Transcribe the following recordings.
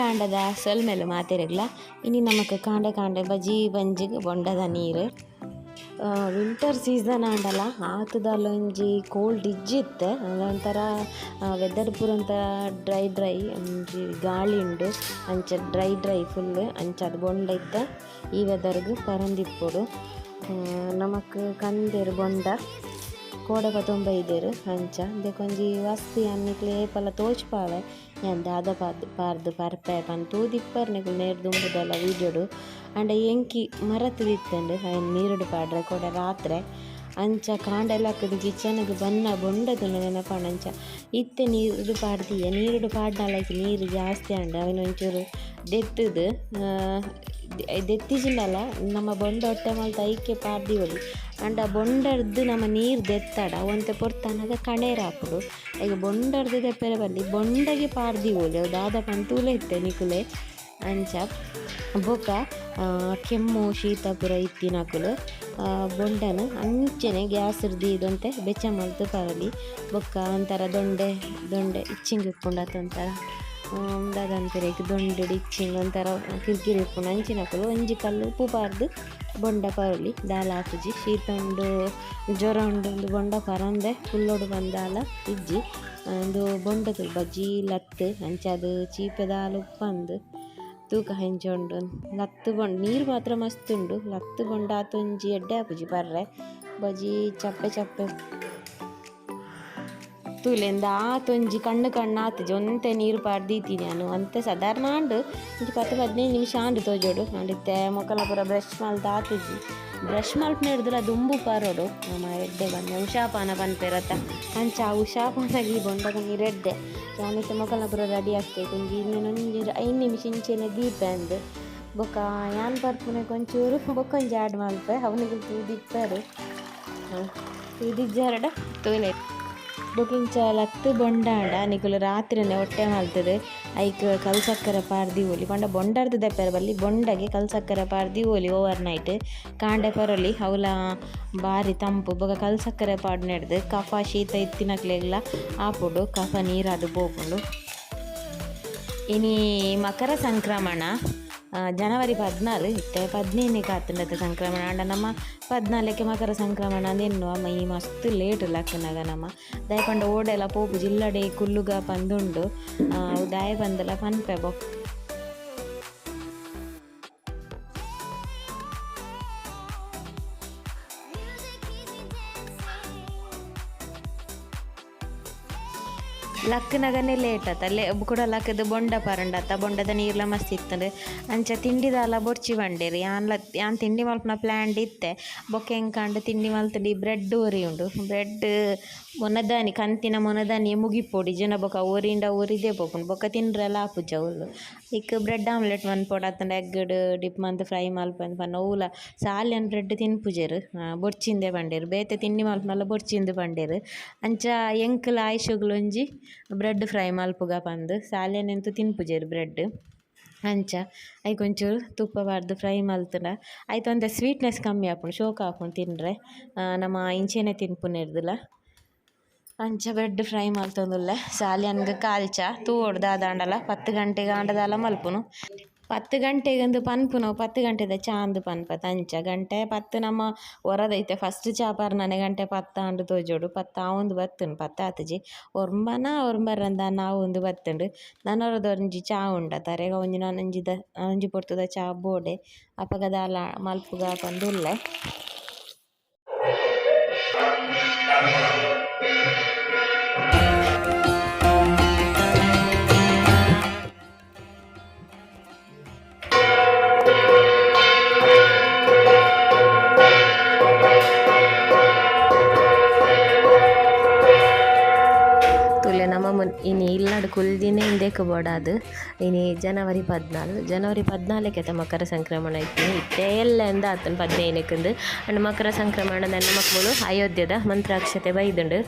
ಕಾಂಡದ ಸೊಲ್ಮೆಲು ಮಾತಿರಗ್ಲ. ಇನಿ ನಮಕ್ ಕಾಂಡ ಕಾಂಡ ಬಜಿ ಬಂಜಿಗ್ ಬೊಂಡದ ನೀರು. ವಿಂಟರ್ ಸೀಸನ್ ಆಂಡಲ್ಲ ಆತದ ಒಂಜಿ ಕೋಲ್ಡ್ ಇಜ್ಜಿತ್ತೆ. ಅದೊಂಥರ ವೆದರ್ ಪೂರ ಒಂಥರ ಡ್ರೈ ಡ್ರೈ ಒಂಜಿ ಗಾಳಿ ಉಂಡು. ಅಂಚ ಡ್ರೈ ಡ್ರೈ ಫುಲ್ ಅಂಚ ಅದು ಬೊಂಡ ಈ ವೆದರ್ಗೆ ಪರಂದಿಪ್ಪುಡು. ನಮಕ್ ಕಂದೆರ್ ಬೊಂಡ. ಕೋಡೆ ತೊಂಬೈದೆರ್ ಅಂಚ ದೇಕೊಂಜಿ ವಸ್ತಿ ಅನ್ನಿಕ್ಲೆ ಏಪಲ ತೋಜ್ಪಾವೆ ಯಾನ್ ದಾದ ಪಾರ್ದ್ ಪಾರ್ದ್ ಪರ್ಪೆ ಪಂದ್ ತೂದಿಪ್ಪರ್ ನಿಕುಲು ನೇರ್ ದುಂಬುದಲ ವೀಡಿಯೋಡು ಆಂಡ ಎಂಕಿ ಮರತ್ ದಿತ್ತಂಡು ಅಯ್ನ್ ನೀರುಡು ಪಾಡ್ರೆ ಕೊಡೆ ರಾತ್ರೆ ಅಂಚ ಕಾಂಡೆಲಕ್ಕುದು ಕಿಚನ್ಗ್ ಬನ್ನ ಬೊಂಡದುಂಡು ನೆನಪಾಂಡ ಅಂಚ. ಇತ್ತೆ ನೀರುಡು ಪಾಡ್ದೀಯ, ನೀರುಡು ಪಾಡ್ನಾಲೈಕ್ ನೀರು ಜಾಸ್ತಿ ಆಂಡ. ಅವನ ಒಂಚೂರು ದೆತ್ತದು ದೆತ್ತಿಜಿಂಡಲ ನಮ್ಮ ಬೊಂಡ ಹೊಟ್ಟೆ ಮಲ್ತ ಐಕೆ ಪಾಡ್ದಿವೊಲಿ ಆಂಡ ಬೊಂಡರ್ದು ನಮ ನೀರ್ ದೆತ್ತಡ. ಒಂತೆ ಪೊರ್ತನಗ ಕಣೇರಾಪುಡು ಈಗ ಬೊಂಡರ್ದು ದೆಪ್ಪರೆ ಬಲ್ಲಿ ಬೊಂಡಗೆ ಪಾಡ್ದಿವೊಲಿ ಅವು ದಾದ ಪಂತೂಲೆ ಇತ್ತೆ ನಿಕುಲೆ. ಅಂಚ ಬೊಕ ಕೆಮ್ಮು ಶೀತ ಪೂರ ಇತ್ತಿನಕುಲು ಬೊಂಡನ ಅಂಚನೆ ಗ್ಯಾಸ್ ದೀದೊಂತೆ ಬೆಚ್ಚ ಮಲ್ತು ಪರಲಿ ಬೊಕ್ಕ ಒಂಥರ ದೊಂಡೆ ದೊಂಡೆ ಇಚ್ಚಿಂಗ್ ಇಪ್ಪುಂಡು ಒಂಥರ ದೊಂಡೆ ದೊಂಡೆಡು ಇಚ್ಚಿಂಗ್ ಒಂಥರ ಕಿರಿಕಿರಿ ಇಟ್ಕೊಂಡು ಅಂಚಿನಕುಲು ಒಂಜಿ ಕಲ್ಲು ಉಪ್ಪು ಪಾರ್ದು ಬೊಂಡ ಪರೊಲಿ ದಾಲ ಹಾಕಿಜಿ ಶೀತ ಉಂಡು ಜ್ವರ ಉಂಡು ಒಂದು ಬೊಂಡ ಪರಂದೆ ಕುಲ್ಲೊಡು ಬಂದಾಲ ಇಜ್ಜಿ ಒಂದು ಬೊಂಡದ ಬಜ್ಜಿ ಲತ್ತು ಅಂಚಾದು ಚೀಪದಾಲ ಉಪ್ಪಂದ್ ತೂಕ ಹೆಂಚೊಂಡು ಲತ್ತುಗೊಂಡು ನೀರು ಮಾತ್ರ ಮಸ್ತ್ ಉಂಡು ಲತ್ತ್ ಬೊಂಡ ಆತೊಂಜಿ ಎಡ್ಡೆ ಆಪುಜಿ ಪರ್ರೆ ಬಜಿ ಚಪ್ಪೆ ಚಪ್ಪೆ ತೂಲೆಂದ ಆತೊಂಜಿ ಕಣ್ಣು ಕಣ್ಣು ಆತುಜಿ ಒಂತೆ ನೀರು ಪಾರ್ದೀತಿ ನಾನು ಅಂತೆ ಸಾಧಾರಣ ಆಂಡು ಒಂಜಿ ಪತ್ತು ಹದಿನೈದು ನಿಮಿಷ ಆಂಡು ತೋಜೋಡು ಅಂಡಿತ್ತೆ ಮೊಕಲ ಪೂರ ಬ್ರಷ್ ಮಲ್ತ್ ಆತುಜಿ ಬ್ರಷ್ ಮಲ್ಪುನ ದುಂಬು ಪಾರೋಡು ನಮ್ಮ ಎಡ್ಡೆ ಬಂದೆ ಉಷಾಪಾನ ಪನ್ಪೆರತ್ತ ಅಂಚ ಆ ಉಷಾಪಾನಗಿ ಬೊಂಡಗ ನೀರೆಡ್ಡೆ ಯಾನಿತ್ತೆ ಮೊಕಲ್ನ ಪೂರ ರೆಡಿ ಆಗ್ತೈತೆ ಒಂಜಿ ಇನ್ನೊಂಜಿ ಐದು ನಿಮಿಷ ಇಂಚೆನೆ ದೀಪೆ ಅಂದ್ ಬೊಕ್ಕ ಯಾನ್ ಬರ್ಪುನೆ ಕೊಂಚೂರು ಬೊಕೊಂಜಿ ಆಡ್ ಮಲ್ಪೆ ಅವನಿಗೆ ತೂದಿಪ್ಪರು ತೂದಿಜ್ಜಾರಡ ತೂಲೆ ಬೊಕಿಂಚ ಲತ್ತು ಬೊಂಡಾಂಡ, ನಿಕುಲು ರಾತ್ರಿನೆ ಹೊಟ್ಟೆ ಮಾಲ್ತದೆ ಐಕ್ ಕಲ್ ಸಕ್ಕರೆ ಪಾರ್ದಿ ಓಲಿ. ಪಂಡ ಬೊಂಡಾರ್ದ ಬಲ್ಲಿ. ಬೊಂಡಗೆ ಕಲ್ ಸಕ್ಕರೆ ಪಾರ್ದಿ ಓಲಿ ಓವರ್ ನೈಟ್ ಕಾಂಡೆ ಪರೊಲಿ ಅವಲ ಬಾರಿ ತಂಪು. ಬೊಗ ಕಲ್ ಸಕ್ಕರೆ ಪಾಡ್ ನೆಡ್ದ್, ಕಫ, ಶೀತ ಇತ್ತಿನಕ್ಲೆಗ್ಲ ಆಪುಂಡು ಕಫ ನೀರಾದು ಬೋಪುಂಡು ಇನಿ ಮಕರ ಸಂಕ್ರಮಣ. ಜನವರಿ ಪದ್ನಾಲು ಇತ್ತೆ ಪದ್ನೈದನೇಗೆ ಆತುಂಡತೆ ಸಂಕ್ರಮಣ. ಆಂಡ ನಮ್ಮ ಪದ್ನಾಲಕ್ಕೆ ಮಕರ ಸಂಕ್ರಮಣ. ಅಂದ್ ಅಮ್ಮ ಈ ಮಸ್ತ್ ಲೇಟ್ ಲಕ್ಕುನಗ ನಮ್ಮ ದಾಯೆ ಪಂಡ ಓಡೆಲ ಪೋಪು ಜಿಲ್ಲಡೆ ಕುಲ್ಲುಗ ಪಂದುಂಡು ಲಕ್ಕನಗನೆ ಲೇಟ್ ಆತ. ಲೇ ಕೂಡ ಲಕ್ಕದ ಬೊಂಡ ಪರಂಡತ್ತ ಬೊಂಡದ ನೀರ್ಲ ಮಸ್ತ್ ಇತ್ತಂಡು. ಅಂಚ ತಿಂಡಿದಾಲ ಬೊರ್ಚಿ ಬಂಡೇರಿ. ಯಾನ್ಲ ಯಾನ್ ತಿಂಡಿ ಮಲ್ಪುನ ಪ್ಲ್ಯಾಂಡ್ ಇತ್ತೆ. ಬೊಕ ಎಂಕಂಡು ತಿಂಡಿ ಮಲ್ತಡಿ ಬ್ರೆಡ್ ಒರಿ ಉಂಡು. ಬ್ರೆಡ್ ಮೊನದಾನಿ, ಕಂತಿನ ಮೊನದಾನಿ ಮುಗಿಪೋಡಿ. ಜನ ಬೊಕ ಒರಿಂಡ ಒರಿದೇ ಬೊಕ್ಕ ಬೊಕ ತಿನ್ರೆಲ ಆಪುಜ ಉಲ್ಲು ಇಕ್ ಬ್ರೆಡ್ ಆಮ್ಲೆಟ್ ಮನ್ಪೊಡು ಅತ್ತಂಡ ಎಗ್ಗ್ಡ್ ಡಿಪ್ ಮಂತ್ ಫ್ರೈ ಮಲ್ಪಂದ್ ಪನ್ನ ಅವ್ಲ ಸಾಲ್ಯನ್ ಬ್ರೆಡ್ ತಿನ್ಪುಜೆರ್ ಬೊಡ್ಚಿಂದೆ ಪಂಡೆರ್ ಬೇತೆ ತಿಂಡಿ ಮಲ್ಪುನಲ ಬೊಡ್ಚಿಂದು ಪಂಡೆರ್ ಅಂಚ ಎಂಕುಲ ಆಯಿಷುಗುಲು ಒಂಜಿ ಬ್ರೆಡ್ ಫ್ರೈ ಮಲ್ಪುಗ ಪಂದ್ ಸಾಲ್ಯನೆಂತು ತಿನ್ಪುಜೆರ್ ಬ್ರೆಡ್ ಅಂಚ ಐಕ್ ತುಪ್ಪ ಬಾರ್ದು ಫ್ರೈ ಮಲ್ತುಂಡ ಆಯ್ತು ಒಂತೆ ಸ್ವೀಟ್ನೆಸ್ ಕಮ್ಮಿ ಆಪುಂಡು ಶೋಕ ಆಪುಂಡು ತಿನ್ರೆ ನಮ ಇಂಚೆನೆ ತಿನ್ಪುನೆರ್ದುಲ ಅಂಚ ಬೆಡ್ ಫ್ರೈ ಮಲ್ತೊಂದುಲ್ಲೆ ಸಾಲ್ಯನ್ಗ್ ಕಾಲ್ಚ ತೂವೋಡು ದಾದಾಂಡಲ ಪತ್ತು ಗಂಟೆಗ್ ಆಂಡದಾಲ ಮಲ್ಪುನು. ಪತ್ತು ಗಂಟೆಗೊಂದು ಪನ್ಪುನು ಪತ್ತು ಗಂಟೆದ ಚಾಂದ್ ಪನ್ಪತ. ಅಂಚ ಗಂಟೆ ಪತ್ತು ನಮ್ಮ ಒರದೈತೆ ಫಸ್ಟ್ ಚಾ ಪರ್ನನೆ ಗಂಟೆ ಪತ್ತ ಆಂಡ್ ತೋಜೋಡು. ಪತ್ತ ಆವೊಂದು ಬತ್ತುಂಡು, ಪತ್ತ ಆತುಜಿ. ಒರ್ಂಬನ ಒರ್ಂಬರಂದ ನಾವೊಂದು ಬತ್ತುಂಡು. ಒರದ ಒಂಜಿ ಚಾ ಉಂಡ. ತರೆಗ ಒಂಜಿ ದ ಒಂಜಿ ಪೊರ್ತುದ ಚಾ ಬೋಡೆ. ಅಪಗ ದಾಲ ಮಲ್ಪುಗ ಪಂದುಲ್ಲೆ ಕುಲ್ದಿನ ಇಂದೆಕ್ ಬೋಡಾದು ಇನಿ ಜನವರಿ ಪದ್ನಾಲ್, ಜನವರಿ ಪದ್ನಾಲಕ್ಕೆ ಮಕರ ಸಂಕ್ರಮಣ ಐತಿ ಇತ್ತೆ ಎಲ್ಲ ಎಂದ ಆತನ ಪದ್ನೈನಕ್ಕಂದು ಅಂಡ್ ಮಕರ ಸಂಕ್ರಮಣ ನನ್ನ ಮಕ್ಕಳು ಅಯೋಧ್ಯದ ಮಂತ್ರಾಕ್ಷತೆ ಬೈದುಂಡು.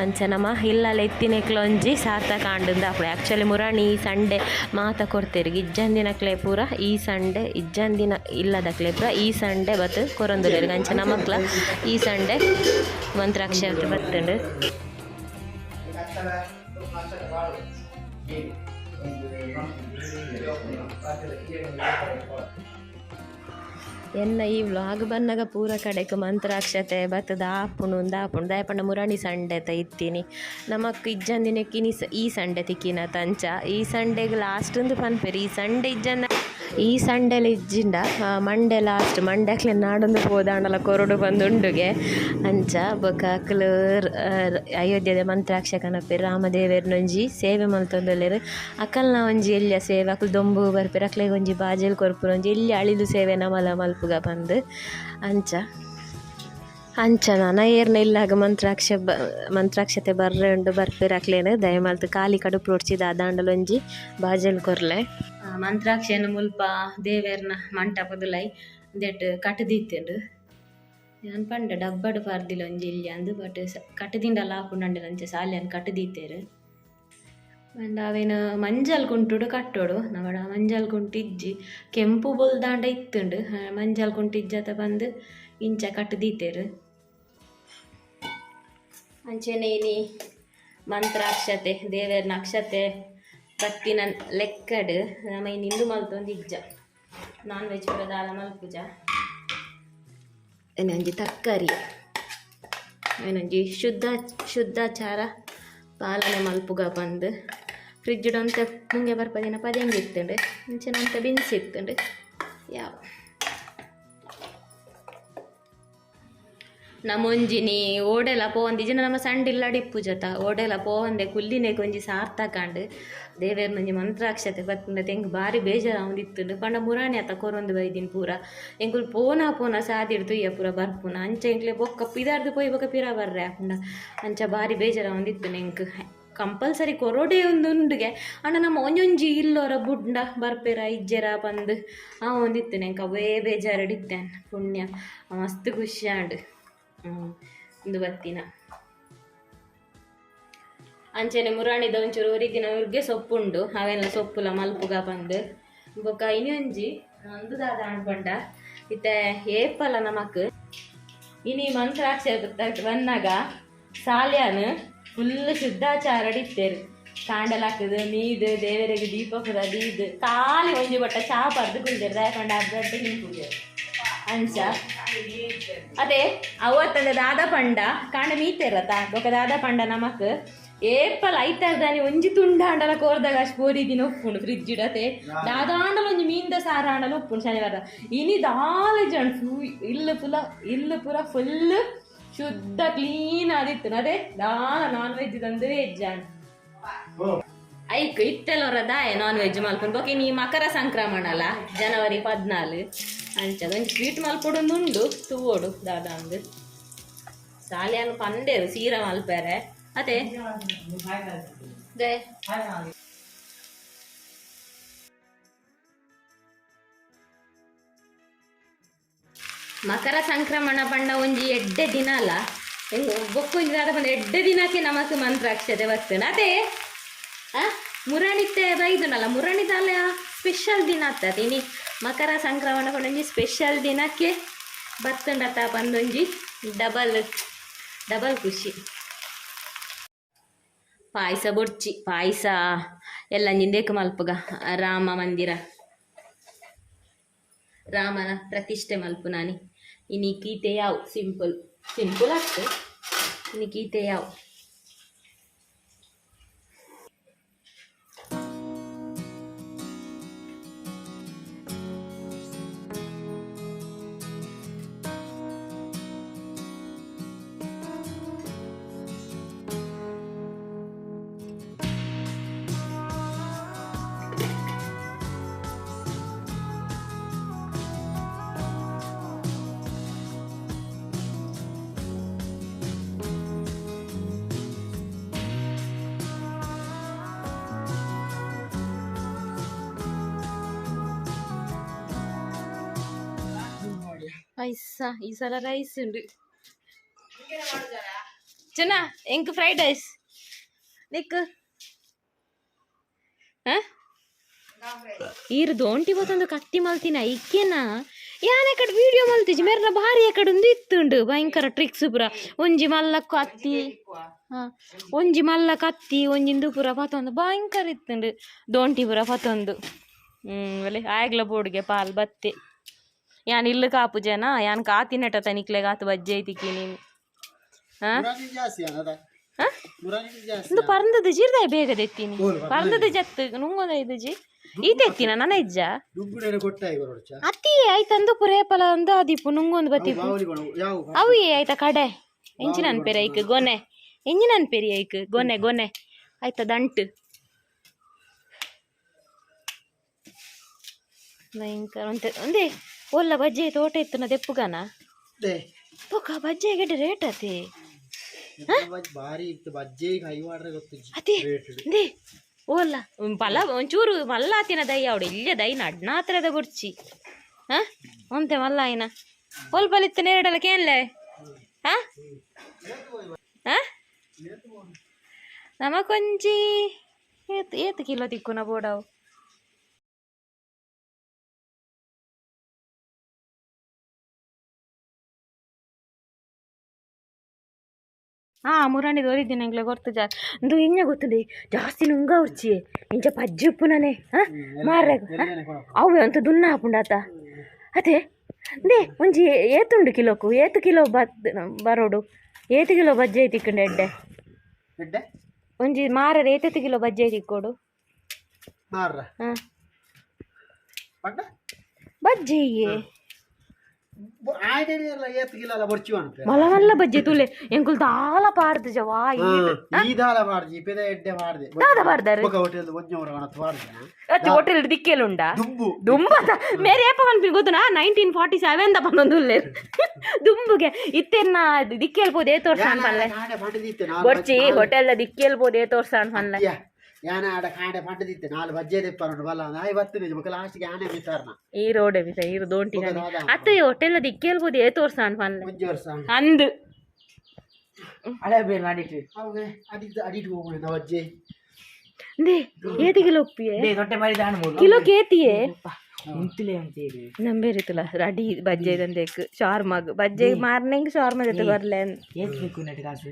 ಅಂಚ ನಮ ಇಲ್ಲಲ್ಲ ಎತ್ತಿನೆಕ್ಲ ಒಂಜಿ ಸಾರ್ಥಕ ಆಂಡುಂದು ಆಪುಡು ಆ್ಯಕ್ಚುಲಿ ಮುರಾಣಿ ಈ ಸಂಡೆ ಮಾತ ಕೊಡ್ತೇರಿ. ಇಜ್ಜಂದಿನಕ್ಲೆ ಪೂರ ಈ ಸಂಡೆ ಇಜ್ಜಂದಿನ ಇಲ್ಲದಕ್ಲೆ ಪೂರ ಈ ಸಂಡೆ ಬತ್ತು ಕೊರೊಂದುಲೆರ್ ಅಂಚ ಮಕ್ಕಳ ಈ ಸಂಡೆ ಮಂತ್ರಾಕ್ಷತೆ ಬತ್ತುಂಡು. ಎನ್ನ ಈ ವ್ಲಾಗ್ ಬಂದಾಗ ಪೂರ ಕಡೆಗೆ ಮಂತ್ರಾಕ್ಷತೆ ಬತ್ತದ ಆಪುಣು ದಾಪುಣು. ದಾಯಪಣ್ಣ ಮುರಾಣಿ ಸಂಡೆ ತ ಇತ್ತೀನಿ. ನಮಕ್ ಇಜ್ಜಂದಿನಕ್ಕಿನಿ ಈ ಸಂಡೆ ತಿಕ್ಕಿನ ತಂಚ. ಈ ಸಂಡೆಗ್ ಲಾಸ್ಟ್ ಒಂದು ಪನ್ಪೆರಿ ಈ ಸಂಡೆ ಇಜ್ಜಂದ ಈ ಸಂಡೆಲ ಇಜ್ಜಿಂಡ ಮಂಡೆ ಲಾಸ್ಟ್ ಮಂಡ್ಯಕ್ಲೆ ನಾಡೊಂದು ಹೋದಾಂಡಲ ಕೊರಡು ಬಂದುಂಡುಗೆ. ಅಂಚ ಬೊಕ ಅಕ್ಲು ಅಯೋಧ್ಯದ ಮಂತ್ರಾಕ್ಷ ಕನಪೆ ರಾಮದೇವೇರ್ನೊಂಜಿ ಸೇವೆ ಮಲ್ತೊಂದುಲ್ಲೆರ್. ಅಕಲ್ನ ಒಂಜಿ ಎಲ್ಯ ಸೇವೆ, ಅಕಲ್ ದೊಂಬು ಬರ್ಪೆರ್ ಅಕ್ಲೆಗ್ ಒಂಜಿ ಬಾಜಲ್ ಕೊರ್ಪುನ ಒಂಜಿ ಎಲ್ಯ ಅಳಿಲು ಸೇವೆ ನಮಲ ಮಲ್ಪುಗ ಬಂದು. ಅಂಚ ಅಂಚ ನಾನ ಏರ್ನ ಇಲ್ಲಾಗ ಮಂತ್ರಾಕ್ಷ ಬ, ಮಂತ್ರಾಕ್ಷತೆ ಬರ್ರೆ ಉಂಡು ಬರ್ಪಿರಾಕ್ಲೇನು ದಯಮಾಲ್ತು ಕಾಲಿ ಕಡುಪು ಒಡ್ಚಿದ ದಾಂಡಲ ಒಂಜಿ ಬಾಜೆಲ್ ಕೊರ್ಲೆ. ಮಂತ್ರಾಕ್ಷನ ಮುಲ್ಪ ದೇವೇರ್ನ ಮಂಟಪದುಲೈ ದೆಟ್ ಕಟದಿತ್ತುಂಡು. ನಾನು ಪಂಡ ಡಬ್ಬಡ್ ಪಾರ್ದಿಲ್ಲ ಒಂಜಿ ಇಲ್ಲಿ ಅಂದು ಬಟ್ ಕಟ್ಟದಿಂದ ಹಾಕೊಂಡಂಡೆ ಅಂಚೆ ಸಾಲಿಯನ್ನು ಕಟ್ಟದಿತ್ತೇರು ಅಂಡ್ ಅವೇನ ಮಂಜಲ್ ಕುಂಟುಡು ಕಟ್ಟೋಡು, ನವಡ ಮಂಜಲ್ ಕುಂಟಿಜ್ಜಿ ಕೆಂಪು ಬೊಲ್ದಾಂಡ ಇತ್ತುಂಡು ಮಂಜಲ್ ಕುಂಟಿಜ್ಜತ ಬಂದು ಇಂಚ ಕಟ್ಟದಿತ್ತೇರು ಅಂಚೆನೆ ಇನಿ ಮಂತ್ರಾಕ್ಷತೆ, ದೇವೇರ್ನ ಅಕ್ಷತೆ ಪತ್ತಿನ ಲೆಕ್ಕಡ್ ನಮ್ಮ ಇನ್ನು ಇಂದು ಮಲ್ತೊಂದು ಇಜ್ಜ. ನಾನ್ ವೆಜ್ ಪೂರ ದಾಲ ಮಲ್ಪುಜ. ಏನಂಜಿ ತಕ್ಕರಿ. ಏನಂಜಿ ಶುದ್ಧ, ಶುದ್ಧಾಚಾರ ಪಾಲನೆ ಮಲ್ಪುಗ ಬಂದು. ಫ್ರಿಜ್ ಅಂತ ಮುಂಗೆ ಬರ್ಪದಿನ ಪದ್ಯಂಗೆ ಇತ್ತುಂಡು. ಮುಂಚೆನಂತ ಬಿನ್ಸ್ ಇತ್ತುಂಡು. ಯಾವ? ನಮ್ಮೊಂಜಿನಿ ಓಡೆಲ ಇಜಿನ ನಮ್ಮ ಸಂಡಿಲ್ಲ ಡಿಪ್ಪು ಜೊತ ಓಡೆಲ ಪೋವಂದೆ ಕುಲ್ಲಿನೇ ಕೊಂಜಿ ಸಾರ್ಥಕಂಡು ದೇವೇರ್ನೊಂಜಿ ಮಂತ್ರಾಕ್ಷತೆ ಬತ್ತಂಡ ತೆಂಗ್ ಬಾರಿ ಬೇಜಾರು ಅವಂದಿತ್ತುಂಡು ಪಂಡ ಮುರಾಣಿ ಅತ್ತ ಕೊರೊಂದು ಬೈದಿನ್ ಪೂರ. ಎಂಕುಲ್ ಪೋನ ಪೋನ ಸಾದಿಡ್ತು ತುಯ್ಯ ಪೂರ ಬರ್ಪುನ. ಅಂಚ ಎಂಕ್ಲೆ ಬೊಕ್ಕ ಪಿದಾರ್ದು ಪೋಯ್ ಬೊಕ್ಕ ಪಿರ ಬರ್ರೆ ಆಪುಂಡ ಅಂಚ ಬಾರಿ ಬೇಜಾರು ಅವಂದಿತ್ತು ಎಂಕ್ ಕಂಪಲ್ಸರಿ ಕೊರೋಡೆ ಒಂದು ಉಂಡುಗೆ ಅಣ್ಣ, ನಮ್ಮ ಒಂಜೊಂಜಿ ಇಲ್ಲೋರ ಬುಡ್ಡ ಬರ್ಪೆರ, ಇಜ್ಜೆರ ಬಂದು. ಆ ಒಂದಿತ್ತು ನೆಂಕ ಅವೇ ಬೇಜಾರಡಿತ್ತೇನೆ ಪುಣ್ಯ. ಮಸ್ತ್ ಖುಷಿ ಆಂಡ್. ಇಂದು ಬತ್ತಿನ ಅಂಚೆನೆ ಮುರಾಣಿದ ಒಂಚೂರು ಒರಿಗಿನ ಅವ್ರಿಗೆ ಸೊಪ್ಪುಂಡು. ಅವೆಲ್ಲ ಸೊಪ್ಪುಲ ಮಲ್ಪುಗ ಬಂದು. ಬೊಕ ಇನಿಯೊಂಜಿ ಒಂದು ದಾದ ಅಣ್ಪಂಡ ಇತ್ತೆ ಏಪಲ ನಮಕ್. ಇನಿ ಮಂತ್ರಾಕ್ಷರ ಬಂದಾಗ ಸಾಲ್ಯಾನ ಫುಲ್ ಶುದ್ಧಾಚಾರ ಇತ್ತೇರು ಕಾಂಡಲಾಕದು ನೀದು ದೇವರಿಗೆ ದೀಪ ಪುರ ದೀದು. ಖಾಲಿ ಒಂಜಿ ಬಟ್ಟ ಚಾ ಪರ್ದು ಕುಲ್ದೇರು ದಾಯಕೊಂಡ ಅರ್ಧ ಹಿಂಗೆ ಅಂಚ ಅದೇ, ಅವತ್ತಂದ ದಾದ ಪಂಡ, ಕಾಂಡ ಮೀತೆರತ ಬೊಕ ದಾದ ಪಂಡ ನಮಕ್. ಏಪಲ್ ಐತರ್ದಾನಿ ಒಂಜಿ ತುಂಡಾಂಡಲ ಕೋರ್ದಾಗ ಅಷ್ಟು ಪೋರಿದಿನ ಉಪ್ಪುಂಡು ಫ್ರಿಜ್ ಇಡತೆ ದಾದಾಂಡಲ ಒಂಜಿ ಮೀನ್ದ ಸಾರ ಆಂಡಲ ಉಪ್ಪುಂಡು ಶನಿವಾರ. ಇನಿ ದಾಲ ಜನ ಇಲ್ಲ ಪುಲ ಇಲ್ಲ ಪುರ ಫುಲ್ ಶುದ್ಧ ಕ್ಲೀನ್ ಆದಿತ್ತು. ಅದೇ ದಾಲ ನಾನ್ ವೆಜ್ ತಂದು ವೆಜ್ ಆಂಡ್ ಐಕ್ ಇತ್ತೆಲ್ಲರ ದಾಯ ನಾನ್ ವೆಜ್ ಮಲ್ಪುಂಡು ಓಕೆ ನೀ ಮಕರ ಸಂಕ್ರಮಣ ಅಲ್ಲ ಜನವರಿ ಪದ್ನಾಲ್. ಅಂಚದ ಒಂಜಿ ಸ್ವೀಟ್ ಮಲ್ಪೊಡೊಂದುಂಡು ತೂವೋಡು ದಾದ ಅಂದು ಸಾಲಿಯನ್ನು ಪಂದೇರು ಸೀರ ಮಲ್ಪೆರೆ. ಅದೇ ಮಕರ ಸಂಕ್ರಮಣ ಪಂಡ ಒಂಜಿ ಎಡ್ಡೆ ದಿನ ಅಲ್ಲ? ಒಬ್ಬಕ್ಕೂ ಬೊಕ್ಕೊಂಜಿ ಬಂದ ಎಡ್ಡೆ ದಿನಕ್ಕೆ ನಮಸ್ಸು ಮಂತ್ರ ಅಕ್ಷತೆ ಬರ್ತೇನೆ ಅದೇ ಮುರಣಿತ್ತೆ ಬೈದುನಲ್ಲ ಮುರಣಿದಲ್ಲ ಸ್ಪೆಷಲ್ ದಿನ ಆಗ್ತದೀನಿ ಮಕರ ಸಂಕ್ರಮಣ ಪಂಡೊಂಜಿ ಸ್ಪೆಷಲ್ ದಿನಕ್ಕೆ ಬರ್ತಂಡತ್ತ ಬಂದೊಂಜಿ ಡಬಲ್ ಡಬಲ್ ಖುಷಿ. ಪಾಯಸ ಬೊಡ್ಚಿ ಪಾಯಸ, ಎಲ್ಲ ನಿಂದೇಕ ಮಲ್ಪಗ, ರಾಮ ಮಂದಿರ. ರಾಮನ ಪ್ರತಿಷ್ಠೆ ಮಲ್ಪು ನಾನಿ. ಇನಿ ಕೀತೆ ಯಾವ್? ಸಿಂಪಲ್. ಸಿಂಪಲ್ ಆಗ್ತದೆ. ಇನಿ ಕೀತೆ ಯಾವ್? ಪೈಸ ಈ ಸಲ ರೈಸ್ ಉಂಡು ಚೆನ್ನ ಎಂಕ್ ಫ್ರೈಡ್ ರೈಸ್ ನಿಕ್ ಈರು ದೋಂಟಿ ಬತ್ತೊಂದು ಕತ್ತಿ ಮಲ್ತಿನ ಇಕ್ಕೆನ? ಯಾನ ಕಡೆ ವಿಡಿಯೋ ಮಲ್ತಿಜಿ ಮೇರ್ನ ಭಾರಿ ಕಡೆ ಒಂದು ಇತ್ತುಂಡು ಭಯಂಕರ ಟ್ರಿಕ್ಸ್ ಪುರ. ಒಂಜಿ ಮಲ್ಲ ಕತ್ತಿ ಹಾ. ಒಂಜಿ ಮಲ್ಲ ಕತ್ತಿ ಒಂಜಿಂದು ಪುರ ಪತ್ತೊಂದು ಭಯಂಕರ ಇತ್ತುಂಡು ದೋಂಟಿ ಪುರ ಪತ್ತೊಂದು ಹ್ಮ್ ಒಲೆ ಆಗ್ಲ ಬೋಡ್ಗೆ ಪಾಲ್ ಬತ್ತೆ. ಯಾನ್ ಇಲ್ಲು ಕಾಪು ಜನ ಯಾನ್ ಕಾತಿನಟ ತನಿಕ್ಲೆ ಕಾತು ಬಜ್ಜೆ ಐತಿಕ್ಕಿ ನೀನು ಇಂದು ಪರಂದದ ಜಿರ್ದಾಯ್ ಬೇಗ ದೆತ್ತಿನಿ ಪರಂದದ ಜತ್ತು ನುಂಗೊಂದ ಇದು ಜಿ ಈ ತೆತ್ತಿನ ನನ್ನ ಇಜ್ಜ ಅತ್ತಿ ಆಯ್ತಂದು ಪುರೇಪಲ ಒಂದು ಆದಿಪ್ಪು ನುಂಗೊಂದು ಬತ್ತಿಪ್ಪು ಅವು ಏ ಆಯ್ತಾ ಕಡೆ ಎಂಚಿನ ಅನ್ಪೇರಿ ಐಕ್ ಗೊನೆ ಎಂಜಿನ ಅನ್ಪೇರಿ ಐಕ್ ಗೊನೆ ಗೊನೆ ಆಯ್ತಾ ದಂಟು ಭಯಂಕರ ಒಂದೇ ಒಲ್ಲ ಬಜ್ಜೆ ತೋಟ ಇತ್ತು ನಾ ದೆಪ್ಪುಗನ ದೇ ಪೊಕ್ಕ ಬಜ್ಜೆ ಗೆಡ್ಡೆ ರೇಟ್ ಅತಿ ಭಾರಿ ಇತ್ತು ಬಜ್ಜೆ ಕೈವಾಡ್ರೆ ಗೊತ್ತು ಅತಿ ರೇಟ್ ದೇ ಓಲ್ಲ ಪಲ ಒಂಚೂರು ಮಲ್ಲಾತಿನ ದೈ ಅವಡು ಇಲ್ಲೇ ದೈ ನಡ್ನಾತ್ರದ ಗುಡ್ಚಿ ಹಾ ಒಂತೆ ಮಲ್ಲ ಆಯ್ನ ಒಲ್ಪಲಿತ್ತ ನೇರಡಲ್ಲ ಕೇನ್ಲೆ ಹಾ ಹಾ ನಮಕೊಂಚಿ ಏತ್ ಏತ್ ಕಿಲೋ ತಿಕ್ಕುನ ಬೋಡವು ಹಾ ಮುರಾಣಿ ತೋರಿದ್ದೀನಿ ನಂಗೆ ಗೊತ್ತು ಜಾ ಇದು ಇಂಜ ಗೊತ್ತದೆ ಜಾಸ್ತಿ ನುಂಗ ಉರ್ಚಿ. ಇಂಚ ಪಜ್ಜಿ ಉಪ್ಪು ನಾನೇ ಹಾ? ಮಾರ್ರೆ ಅವು ಅಂತ ದುನ್ನ ಹಾಪುಂಡಾತ ಅದೇ ದೇ ಒಂಜಿ ಏತುಂಡು ಕಿಲೋಕು ಏತು ಕಿಲೋ ಬತ್ ಬರೋಡು. ಏತು ಕಿಲೋ ಬಜ್ಜಿ ಐತಿಕ್ಕಂಡು ಎಡ್ಡೆ. ಒಂಜಿ ಮಾರರೆ ಏತೆತ್ತು ಕಿಲೋ ಬಜ್ಜಿ ಮಾರ್ರ? ಹಾ. ಪಡ್ಡ? ಬಜ್ಜಿ ಆಯ್ತೆಲ್ಲ ಏತ್ಗಿಲ್ಲ ಬರ್ಚಿ ಅನ್ಪೆ ಮಲ್ಲ ಮಲ್ಲ ಬಜ್ಜಿ ತುಲೆ ಎಂಕುಲ್ ದಾಲ ಪಾರ್ದು ಜವಾ ಈ ದಾಲ ಮಾಡ್ಜಿ ಪೆದ ಎಡ್ಡೆ ಮಾಡ್ದೆ ದಾದ ಪಾರ್ದಾರು ಬೊಕ ಹೋಟೆಲ್ ಒಂಜವರ ಕಣತ್ ಮಾಡ್ದೆ ಅತ್ತಿ ಹೋಟೆಲ್ ದಿಕ್ಕೆಲುಂಡಾ ದುಬ್ಬು ದುಂಬದ ಮೇರೆ ಏಪ ಪನ್ಪಿನ ಗೊತ್ತುನಾ ನೈನ್ಟೀನ್ ಫಾರ್ಟಿ ಸೆವೆನ್ ದ ಪನ್ನೊಂದುಲ್ಲೆ ದುಂಬುಗೆ ಇತ್ತೆನ್ನ ದಿಕ್ಕೇಳ್ಬೋದು ಏ ತೋರ್ಸಾನ್ ಪಲ್ಲೆ ಕಾಡೆ ಪಂಡದಿತ್ತೆ ಬೊಡ್ಚಿ ಹೋಟೆಲ್ ದಿಕ್ಕೇಳ್ಬೋದು ಏ ತೋರ್ಸಾನ್ ಪಲ್ಲೆ ಯಾನ ಆಡ ಕಾಡೆ ಪಂಡದಿತ್ತೆ ನಾಲ್ ಬಜ್ಜೆ ದೆಪ್ಪರೊಂಡು ಬಲ್ಲ ನಾಯಿ ಬತ್ತಿನ ಬೊಕ ಲಾಸ್ಟ್ಗೆ ಆನೆ ಬಿತ್ತಾರ್ನ ಈ ರೋಡ್ ಬಿಸ ಈ ದೋಂಟಿ ಬೊಕ ದಾದ ಅತ್ತೆ ಹೋಟೆಲ್ ದಿಕ್ಕೇಳ್ಬೋದು ಏ ತೋರ್ಸಾನ್ ಪಲ್ಲೆ ಒಂಜಿ ವರ್ಷ ಅಂದು ಹಳೆ ಬೇರೆ ಮಾಡಿಟ್ರಿ ಅವಾಗ ಅಡಿದ್ದು ಅಡಿಟ್ಟು ಹೋಗೋಣ ಬಜ್ಜೆ ದೇ ಏತಿ ಕಿಲೋ ಒಪ್ಪಿಯೇ ಬೇ ತೊಟ್ಟೆ ಮಾಡಿದ ಹಣ್ಣು ಮೂರು ಕಿಲೋ ಕೇತಿಯೇ ಇಂತಲೇ ಅಂತೇಳಿ ನಂಬೇರಿತಲ್ಲ ರಡಿ ಬಜ್ಜೆ ದಂದೇಕ್ ಶಾರ್ಮಗ್ ಬಜ್ಜೆ ಮಾರ್ನೆಂಗ್ ಶಾರ್ಮ ಜೊತೆ ಬರ್ಲೆ ಏತ್ ಬೇಕು ನೆಟ್ ಕಾಸು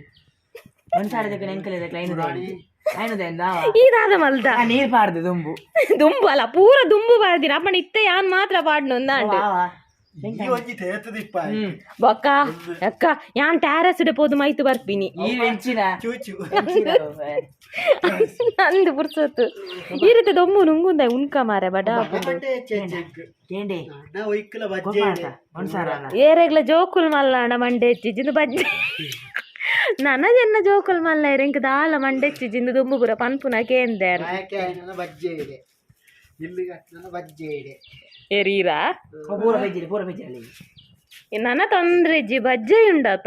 ಒಂದ್ ಸಾವಿರ ತಕ್ಕ ಎಂಕಲ್ ಇದಕ್ಕೆ ಐನೂರ ಐನೂರಿಂದ ಇದಾದ ಮಲ್ದ ನೀರ್ ಪಾಡ್ದು ದುಂಬು ದುಂಬು ಅಲ್ಲ ಪೂರ ದುಂಬು ಬಾಳ್ದಿರ ಅಪ್ಪನ ಇತ್ತೆ ಯಾನ್ ಮಾತ್ರ ಪಾಡ್ನು ಅಂದಾಂಡು ಈ ಒಂಜಿ ತೇತದಿಪ್ಪ ಬೊಕ್ಕ ಅಕ್ಕ ಯಾನ್ ಟ್ಯಾರಸ್ ಪೋದು ಮೈತು ಬರ್ಪಿನಿ ಈ ಹೆಂಚಿನ ಚೂಚು ನಂದು ಪುರ್ಸೊತ್ತು ಈ ರೀತಿ ದೊಮ್ಮು ನುಂಗುಂದ ಉನ್ಕ ಮಾರೆ ಬಡ ಮಂಡೆ ಚೆಂಚೆಕ್ ಕೇಂಡೆ ನಾವು ಇಕ್ಕಲ ಬಜ್ಜೆ ಇದೆ. ಒಂದ್ ಸಾವಿರ ಏರೆಗ್ಲ ಜೋಕುಲ್ ಮಲ್ಲಾಂಡ ಮಂಡೆ ಹೆಚ್ಚಿಜಿಂದು ಬಜ್ಜೆ ನನ್ನ ಜನ್ನ ಜೋಕಲ್ ಮಲ್ಲ ಇರಂಕ ದಾಲ ಮಂಡೆ ಹೆಚ್ಚಿಜಿಂದು ದುಂಬು ಪುರ ಪನ್ಪುನ ಕೇಂದೆ ಕಾಯಕ್ಕೆ ಆಯ್ನನ ಬಜ್ಜೆ ಇದೆ. ಇಲ್ಲಿಗೆ ಅಟ್ನನ ಬಜ್ಜೆ ಇದೆ. ಎರೀರಾ ನನ್ನ ತೊಂದ್ರೆ ಜಿ ಬಜ್ಜೆ ಉಂಡಾತ?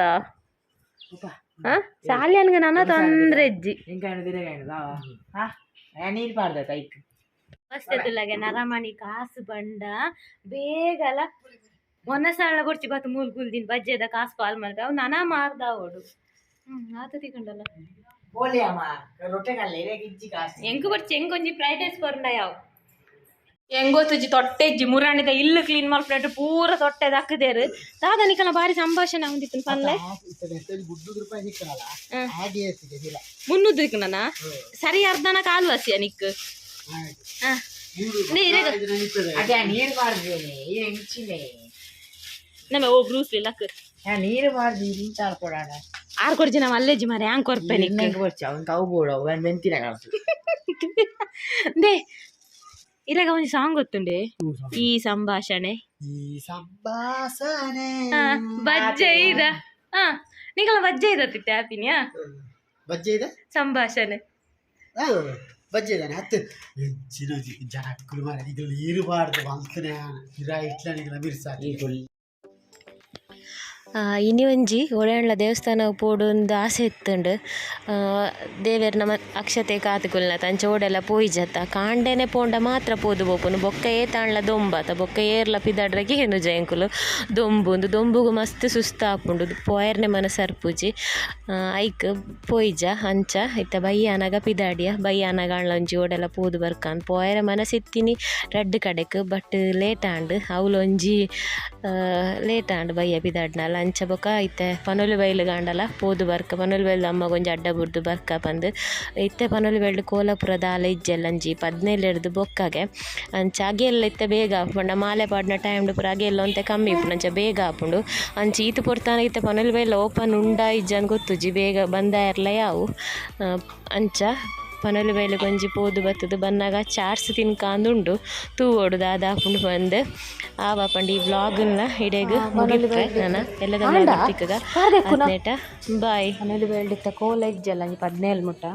ಹ? ಸಾಲ್ಯಾನ್ಗೆ ನನ್ನ ತೊಂದ್ರೆ ಅಜ್ಜಿ ಇಂಕ ಹಣ್ಣು ದಿನಗ ಹಣ್ಣು ಹಾ ನೀರ್ ಪಾಡ್ದ ಕೈಕ್ ಮಸ್ತೆತ್ತುಲಗೆ ನರಮಣಿ ಕಾಸು ಬಂಡ ಬೇಗಲ ಮೊನ್ನೆ ಸರಳ ಕೊಡ್ಚಿ ಬತ್ತು ಮೂಲ್ ಕುಲ್ದಿನ ಬಜ್ಜೆದ ಕಾಸು ಪಾಲ್ ಮಾಡ್ದ ಅವ್ ನನ ಮಾರ್ದ ಅವಡು ಆತ ತಿಕೊಂಡಲ್ಲ ಬೋಲಿ ಅಮ್ಮ ರೊಟ್ಟೆ ಕಲ್ಲೆ ಇರೇ ಇಜ್ಜಿ ಕಾಸು ಎಂಕು ಬರ್ಚಿ ಎಂಗೊಂಜಿ ಫ್ರೈಡ್ ರೈಸ್ ಕೊರಂಡ ಯಾವ? ಹೆಂಗೊತ್ತುಜಿ ತೊಟ್ಟೆಜ್ಜಿ ಮುರಾಣಿದ ಇಲ್ಲು ಕ್ಲೀನ್ ಮಾಡ್ಬಿಟ್ಟು ಪೂರ ತೊಟ್ಟೆದ ಹಾಕಿದೇರು ದಾದನಿಕನ ಬಾರಿ ಸಂಭಾಷಣೆ ಹೊಂದಿತ್ತು ಪಲ್ಲೆ? ಗುಡ್ಡು ರೂಪಾಯಿ ಸಿಕ್ಕಲ್ಲ ಹ್ಮ್. ಹಾಗೆ ಇರ್ತದೆ ಇಲ್ಲ ಮುನ್ನೂದು ಇಕ್ಕನ ಸರಿ ಅರ್ಧನ ಕಾಲು ಹಸಿಯ ನಿಕ್ ಹ. ನೀ ಇರೇಗ ಅದೇ ನೀರ್ ಮಾಡ್ದೇನೆ ಈ ಹೆಂಚಿನೆ ನಮ್ಮ ಓ ಬ್ರೂಸ್ ಲಕ್ ನೀರು ಮಾಡ್ದಿ ಇಂಚ ಕೊಡೋಣ. ಆರ್ ಕೊಡ್ಜಿ ನಮ್ಮ ಅಲ್ಲೆಜ್ಜಿ ಮಾರೆ ಹ್ಯಾಂಗ್ ಕೊರ್ಪೆ ನಿಕ್ ಇನ್ನೆಂಗ್ ಬರ್ಚ ಅವ್ನ್ ತಾವು ಬೋಡ ಅವ್ನ್ ಮೆಂತಿನ ಕಾಸು ದೇ ಇರಾಗ ಒಂದು ಸಾಂಗ್ ಗೊತ್ತುಂಡೆ ಈ ಸಂಭಾಷಣೆ ಈ ಸಂಭಾಸನೆ ಹ, ಬಜ್ಜೆ ಇದ ಹಾ ನಿಗಲ ಬಜ್ಜೆ ಇದ ತಿಟ್ಟೆ ಹ್ಯಾಪಿನಿಯಾ ಬಜ್ಜೆ ಇದೆ ಸಂಭಾಷಣೆ ಆ, ಬಜ್ಜೆ ಇದ್ದಾನೆ ಹತ್ತು ಹೆಚ್ಚಿನ ಜನಕ್ಕಳು ಮಾರ ಇದ್ರಲ್ಲಿ ಇರಬಾರ್ದು ಮಲ್ತನೆ ಇರ ಇಟ್ಲನಿಗೆಲ್ಲ ಬಿರ್ಸಾಕಿ ಇನಿ ಒಂಜಿ ಒಳ್ಳೆಣ್ಣ ದೇವಸ್ಥಾನ ಪೋಡೊಂದು ಆಸೆ ಇತ್ತುಂಡು ದೇವೇರ್ ನಮ್ಮ ಅಕ್ಷತೆ ಕಾತುಕುಲ್ನ ತಂಚ ಓಡೆಲ್ಲ ಪೋಯ್ಜತ್ತ ಕಾಂಡೆನೆ ಪೋಂಡ ಮಾತ್ರ ಪೋದು ಬೋಪುನು ಬೊಕ್ಕ ಏತಾಣ್ಲ ದೊಂಬತ ಬೊಕ್ಕ ಏರ್ಲ ಪಿದಾಡ್ರಗೆ ಹೆನು ಜಯಂಕುಲು ದೊಂಬುಂದು ದೊಂಬುಗು ಮಸ್ತ್ ಸುಸ್ತಾಪುಂಡು ಪೋಯರ್ನೆ ಮನ ಸರ್ಪುಜಿ ಐಕ್ ಪೋಯಿಜ ಅಂಚ ಇತ್ತ ಬಯ್ಯಾನಗ ಪಿದಾಡಿಯ ಬಯ್ಯಾನಗ ಅಣ್ಣ ಒಂಜಿ ಓಡೆಲ್ಲ ಪೋದು ಬರ್ಕಾನ್ ಪೋಯರ ಮನಸ್ಸಿತ್ತಿನಿ ರೆಡ್ ಕಡೆಕ್ ಬಟ್ ಲೇಟ್ ಆಂಡ್ ಅವಳೊಂಜಿ ಲೇಟ್ ಆಂಡ್ ಬಯ್ಯ ಪಿದಾಡ್ನ ಲಂಚ ಅಂಚ ಬೊಕ ಇತ್ತೆ ಪನೊಲು ಬೈಲು ಗಾಂಡಲ ಪೋದು ಬರ್ಕ ಪನೊಲು ಬೈಲು ಅಮ್ಮ ಗೊಂಜಿ ಅಡ್ಡ ಬುಡ್ದು ಬರ್ಕ ಬಂದು ಇತ್ತೆ ಪನೊಲು ಬೈಲು ಕೋಲಾಪುರದ ಆಲ ಇಜ್ಜೆಲ್ಲಂಜಿ ಪದ್ನೇಲು ಹಿಡ್ದು ಬೊಕ್ಕಗೆ. ಅಂಚ ಅಗೆಲ್ಲ ಇತ್ತೆ ಬೇಗ ಆಪುಂಡ ಮಾಲೆ ಪಾಡಿನ ಟೈಮ್ ಪುರ ಅಗೆಲ್ಲ ಒಂತೆ ಕಮ್ಮಿ ಇಪ್ಪುಂಡು ಅಂಚ ಬೇಗ ಆಪುಂಡು. ಅಂಚ ಈತು ಪೊರ್ತಾನ ಇತ್ತೆ ಪನೊಲು ಬೈಲು ಓಪನ್ ಉಂಡ ಇಜ್ಜನ್ ಗೊತ್ತುಜಿ ಬೇಗ ಬಂದ ಯಾವು. ಅಂಚ ಪನೊಲು ಬೈಲು ಗೊಂಜಿ ಪೋದು ಬತ್ತದು ಬನ್ನಾಗ ಚಾರ್ಸ್ ತಿನ್ಕಾಂದುಂಡು. ತೂವೋಡು ದಾದ ಹಾಕೊಂಡು ಬಂದು. ಆವ ಪಂಡಿ ಈ ವ್ಲಾಗ್ನ ಇಡೆಗ್ ಮುಗಿತ್ರೆ ನಾನು ಎಲ್ಲದ ತಿಕ್ಕಗ ಬಾಯ್. ಮನೇಲಿ ಬೆಳ್ದಿತ್ತ ಕೋಲ ಇಜ್ಜಲ್ಲ ಪದ್ನೇಳು ಮುಟ್ಟ.